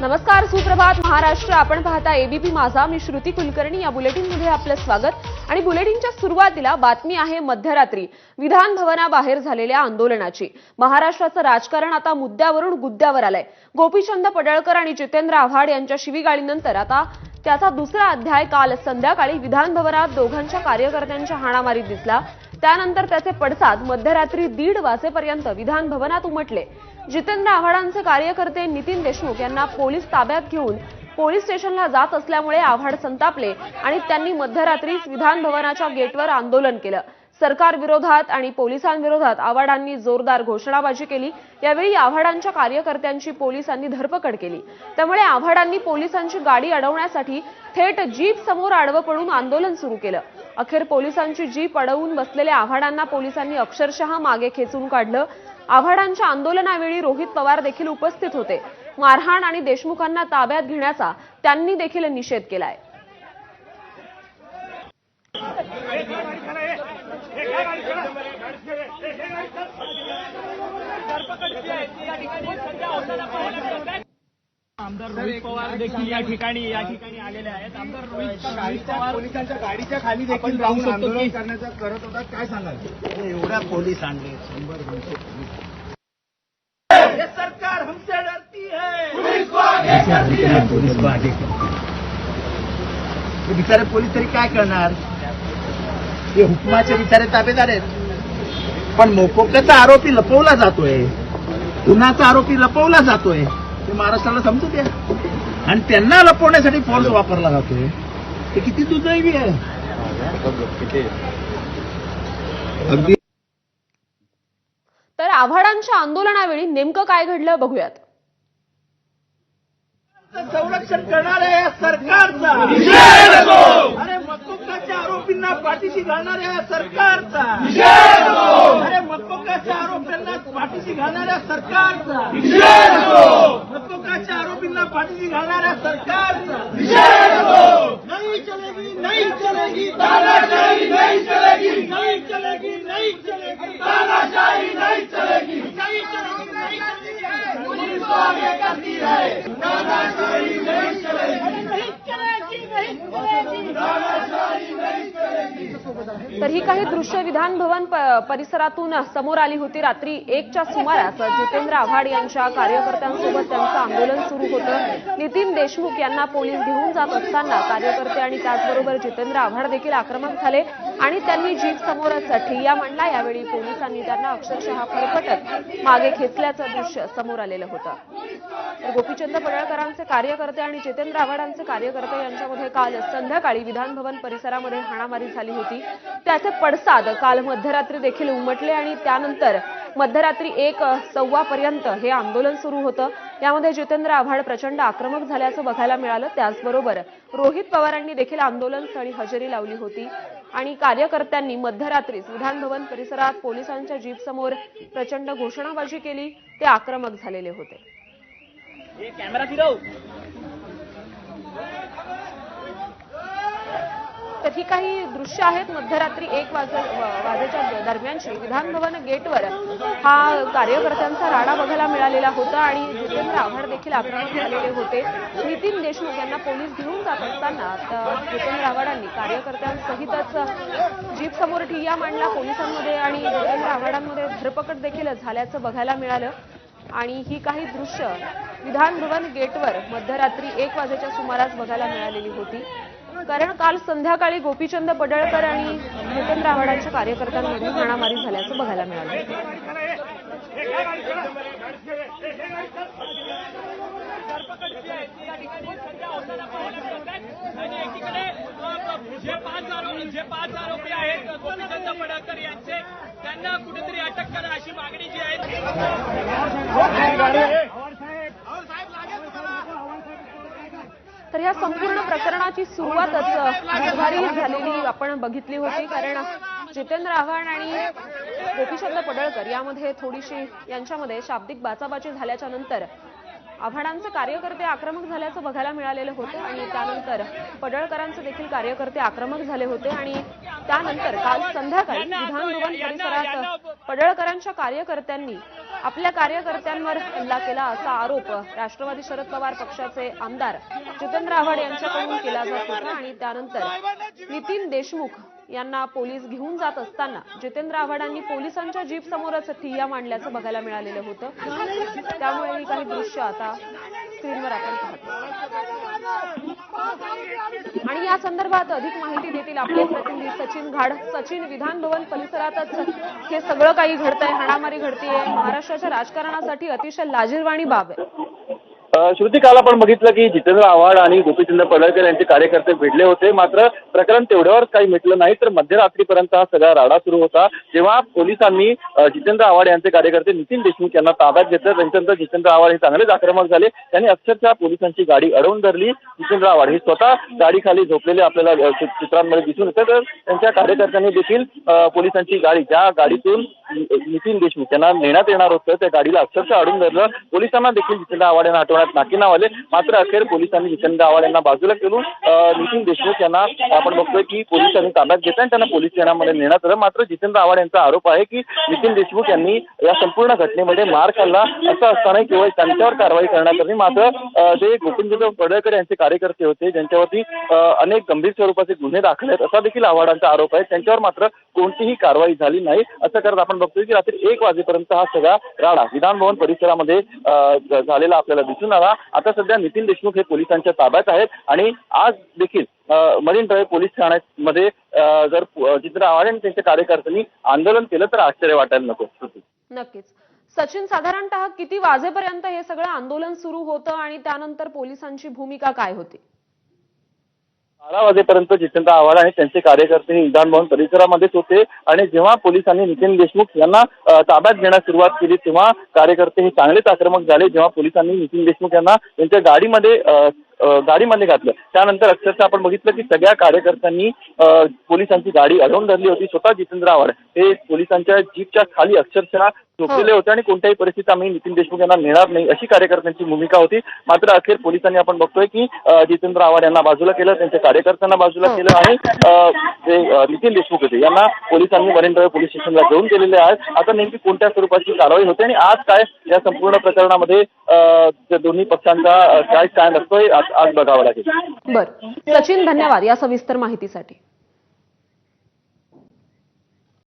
नमस्कार सुप्रभात. महाराष्ट्र आपण पाहता एबीपी माझा. मी श्रुती कुलकर्णी. या बुलेटिनमध्ये आपलं स्वागत. आणि बुलेटिनच्या सुरुवातीला बातमी आहे मध्यरात्री. विधान भवनाबाहेर झालेल्या आंदोलनाची. महाराष्ट्राचं राजकारण आता मुद्द्यावरून गुद्द्यावर आलंय. गोपीचंद पडळकर आणि जितेंद्र आव्हाड यांच्या शिवीगाळीनंतर आता त्याचा दुसरा अध्याय काल संध्याकाळी विधान भवनात दोघांच्या कार्यकर्त्यांच्या हाणामारीत दिसला. त्यानंतर त्याचे पडसाद मध्यरात्री दीड वाजेपर्यंत विधान भवनात उमटले. जितेंद्र आव्हाडांचे कार्यकर्ते नितीन देशमुख यांना पोलीस ताब्यात घेऊन पोलीस स्टेशनला जात असल्यामुळे आव्हाड संतापले आणि त्यांनी मध्यरात्रीच विधान भवनाच्या गेटवर आंदोलन केलं. सरकार विरोधात आणि पोलिसांविरोधात आव्हाडांनी जोरदार घोषणाबाजी केली. यावेळी आव्हाडांच्या कार्यकर्त्यांची पोलिसांनी धरपकड केली. त्यामुळे आव्हाडांनी पोलिसांची गाडी अडवण्यासाठी थेट जीप समोर आडवं पडून आंदोलन सुरू केलं. अखेर पोलिसांची जीप अडवून बसलेल्या आव्हाडांना पोलिसांनी अक्षरशः मागे खेचून काढलं. आव्हाडांच्या आंदोलनावेळी रोहित पवार देखील उपस्थित होते. मारहाण आणि देशमुखांना ताब्यात घेण्याचा त्यांनी देखील निषेध केलाय. आमदार रोहित पवार देखील या ठिकाणी या ठिकाणी आलेले आहेत. आमदार रोहित पवार पोलिसांच्या गाडीच्या खाली देखील शकतो आंदोलन करण्याचा करत होता काय सांगाल? एवढा पोलीस आणले शंभर दोनशे पोलीस ये सरकार हमसे डरती है पोलीस वाढे हे बिचारे पोलीस तरी काय करणार? ते हुकमाचे बिचारे ताबेदार आहेत. पण मोकोक्याचा आरोपी लपवला जातोय. गुन्हाचा आरोपी लपवला जातोय. ते महाराष्ट्राला समजू द्या. आणि त्यांना लपवण्यासाठी फोर्स वापरला जातोय. ते किती दुर्दैवी आहे. अगदी तर आव्हाडांच्या आंदोलनावेळी नेमकं काय घडलं बघूयात. संरक्षण करणाऱ्या या सरकारचा. अरे मकोकाच्या आरोपींना पाठीशी घालणाऱ्या या सरकारचा. अरे मकोकाच्या आरोपींना पाठीशी घालणाऱ्या सरकारचा. मकोकाच्या आरोपींना पाठीशी घालणाऱ्या सरकारचा. नाही चलेगी नाही चलेगी नाही चलेगी! नाही चलेगी नाही चलेगी तानाशाही नहीं चलेगी नहीं चलेगी नहीं चलेगी पुलिस तो आगे करती है तानाशाही नहीं चलेगी नहीं चलेगी नहीं चलेगी तानाशाही नहीं चलेगी तर ही काही दृश्य विधान भवन परिसरातून समोर आली होती. रात्री एकच्या सुमारास जितेंद्र आव्हाड यांच्या कार्यकर्त्यांसोबत त्यांचं आंदोलन सुरू होतं. नितीन देशमुख यांना पोलीस घेऊन जात असताना कार्यकर्ते आणि त्याचबरोबर जितेंद्र आव्हाड देखील आक्रमक झाले. आणि त्यांनी जीप समोरच ठिय्या मांडला यावेळी पोलिसांनी त्यांना अक्षरशः फरफटत मागे खेचल्याचं दृश्य समोर आलेलं होतं. तर गोपीचंद पडळकरांचे कार्यकर्ते आणि जितेंद्र आव्हाडांचे कार्यकर्ते यांच्यामध्ये काल संध्याकाळी विधान भवन परिसरामध्ये हाणामारी झाली होती. त्याचे पडसाद काल मध्यरात्री देखील उमटले आणि त्यानंतर मध्यरात्री एक सव्वापर्यंत हे आंदोलन सुरू होतं. यामध्ये जितेंद्र आव्हाड प्रचंड आक्रमक झाल्याचं बघायला मिळालं. त्याचबरोबर रोहित पवारांनी देखील आंदोलन स्थळी हजेरी लावली होती. आणि कार्यकर्त्यांनी मध्यरात्रीच विधानभवन परिसरात पोलिसांच्या जीप समोर प्रचंड घोषणाबाजी केली. ते आक्रमक झालेले होते. तर ही काही दृश्य आहेत. मध्यरात्री एक वाज वाजेच्या दरम्यानची विधानभवन गेटवर हा कार्यकर्त्यांचा राडा बघायला मिळालेला होता आणि जितेंद्र आव्हाड देखील आक्रमक झालेले होते. नितीन देशमुख यांना पोलीस घेऊन जात असताना जितेंद्र आव्हाडांनी कार्यकर्त्यांसहितच जीप समोर ठिय्या मांडला पोलिसांमध्ये आणि जितेंद्र आव्हाडांमध्ये धरपकड देखील झाल्याचं बघायला मिळालं. आणि ही काही दृश्य विधानभवन गेटवर मध्यरात्री एक वाजेच्या सुमारास बघायला मिळालेली होती. कारण काल संध्याकाळी गोपीचंद पडळकर आणि जितेंद्र आव्हाडांच्या कार्यकर्त्यांमध्ये हाणामारी झाल्याचं बघायला मिळालं. आणि एकीकडे अ, जे पाच आरोपी जे पाच आरोपी आहेत गोपीचंद पडळकर यांचे त्यांना कुठेतरी अटक करा अशी मागणी जी आहे तर या संपूर्ण प्रकरणाची सुरुवातच बुधवारी झालेली आपण बघितली होती. कारण जितेंद्र आव्हाड आणि गोपीचंद पडळकर यामध्ये थोडीशी यांच्यामध्ये शाब्दिक बाचाबाची झाल्याच्यानंतर आव्हाडांचे कार्यकर्ते आक्रमक झाल्याचं बघायला मिळालेलं होतं आणि त्यानंतर पडळकरांचे देखील कार्यकर्ते आक्रमक झाले होते. आणि त्यानंतर काल संध्याकाळी विधान भवन परिसरात पडळकरांच्या कार्यकर्त्यांनी आपल्या कार्यकर्त्यांवर हल्ला केला असा आरोप राष्ट्रवादी शरद पवार पक्षाचे आमदार जितेंद्र आव्हाड यांच्याकडून केला जात होता आणि त्यानंतर नितीन देशमुख यांना पोलीस घेऊन जात असताना जितेंद्र आव्हाडांनी पोलिसांच्या जीप समोरच ठिय्या मांडल्याचं बघायला मिळालेलं होतं. त्यामुळे ही काही दृश्य आता स्क्रीनवर आपण पाहतो. आणि या संदर्भात अधिक माहिती देतील आपले प्रतिनिधी सचिन घाड. सचिन विधान भवन परिसरातच हे सगळं काही घडतंय हाणामारी घडतीये. महाराष्ट्राच्या राजकारणासाठी अतिशय लाजीरवाणी बाब आहे. अ, श्रुती काल आपण बघितलं की जितेंद्र आव्हाड आणि गोपीचंद पडळकर यांचे कार्यकर्ते भिडले होते. मात्र प्रकरण तेवढ्यावर काही मिटलं नाही. तर मध्यरात्रीपर्यंत हा सगळा राडा सुरू होता. जेव्हा पोलिसांनी जितेंद्र आव्हाड यांचे कार्यकर्ते नितीन देशमुख यांना ताब्यात घेतलं. त्यांच्यानंतर जितेंद्र आव्हाड हे चांगलेच आक्रमक झाले. त्यांनी अक्षरशः पोलिसांची गाडी अडवून धरली. जितेंद्र आव्हाड हे स्वतः गाडीखाली झोपलेले आपल्याला चित्रांमध्ये दिसून येतं. तर त्यांच्या कार्यकर्त्यांनी देखील पोलिसांची गाडी ज्या गाडीतून नितीन देशमुख यांना नेण्यात येणार होतं त्या गाडीला अक्षरशः अडून धरलं. पोलिसांना देखील जितेंद्र आव्हाड यांना हटवण्यात नाकी नाव आले मात्र अखेर पोलिसांनी जितेंद्र आव्हाड यांना बाजूला करून नितीन देशमुख यांना आपण बघतोय की पोलिसांनी ताब्यात घेतलं आणि त्यांना पोलीस ठाण्यामध्ये नेण्यात आलं. मात्र जितेंद्र आव्हाड यांचा आरोप आहे की नितीन देशमुख यांनी या संपूर्ण घटनेमध्ये मार खाल्ला असं असतानाही केवळ त्यांच्यावर कारवाई करण्याकरवी मात्र जे गोपीचंद पडळकर यांचे कार्यकर्ते होते ज्यांच्यावरती अनेक गंभीर स्वरूपाचे गुन्हे दाखल आहेत असा देखील आव्हाडांचा आरोप आहे. त्यांच्यावर मात्र कोणतीही कारवाई झाली नाही. असं करत आपण बघतोय की रात्री एक वाजेपर्यंत हा सगळा राडा विधान भवन परिसरामध्ये झालेला आपल्याला दिसून आला आता सध्या नितीन देशमुख हे पोलिसांच्या ताब्यात आहेत आणि आज देखील मरीन ड्राईव्ह पोलीस ठाण्यामध्ये जर जितेंद्र आव्हाड आणि त्यांच्या कार्यकर्त्यांनी आंदोलन केलं तर आश्चर्य वाटायला नको. नक्कीच. सचिन साधारणतः किती वाजेपर्यंत हे सगळं आंदोलन सुरू होतं आणि त्यानंतर पोलिसांची भूमिका काय होती? बारा वाजेपर्यंत जितेंद्र आव्हाड आणि त्यांचे कार्यकर्ते हे विधानभवन परिसरामध्येच होते. आणि जेव्हा पोलिसांनी नितीन देशमुख यांना ताब्यात घेण्यास सुरुवात केली तेव्हा कार्यकर्ते हे चांगलेच आक्रमक झाले. जेव्हा पोलिसांनी नितीन देशमुख यांना त्यांच्या गाडीमध्ये गाडीमध्ये घातलं. त्यानंतर अक्षरशः आपण बघितलं की सगळ्या कार्यकर्त्यांनी पोलिसांची गाडी अडवून धरली होती. स्वतः जितेंद्र आव्हाड हे पोलिसांच्या जीपच्या खाली अक्षरशः झोपलेले होते आणि कोणत्याही परिस्थितीत आम्ही नितीन देशमुख यांना नेणार नाही अशी कार्यकर्त्यांची भूमिका होती. मात्र अखेर पोलिसांनी आपण बघतोय की जितेंद्र आव्हाड यांना बाजूला केलं त्यांच्या कार्यकर्त्यांना बाजूला हो. केलं आणि जे नितीन देशमुख होते यांना पोलिसांनी ड्राईव्ह पोलीस स्टेशनला घेऊन गेलेले आहेत. आता नेमकी कोणत्या स्वरूपाची कारवाई होते आणि आज काय या संपूर्ण प्रकरणामध्ये दोन्ही पक्षांचा काय स्टँड असतोय आज आज बघावं लागेल. बर. सचिन धन्यवाद या सविस्तर माहितीसाठी.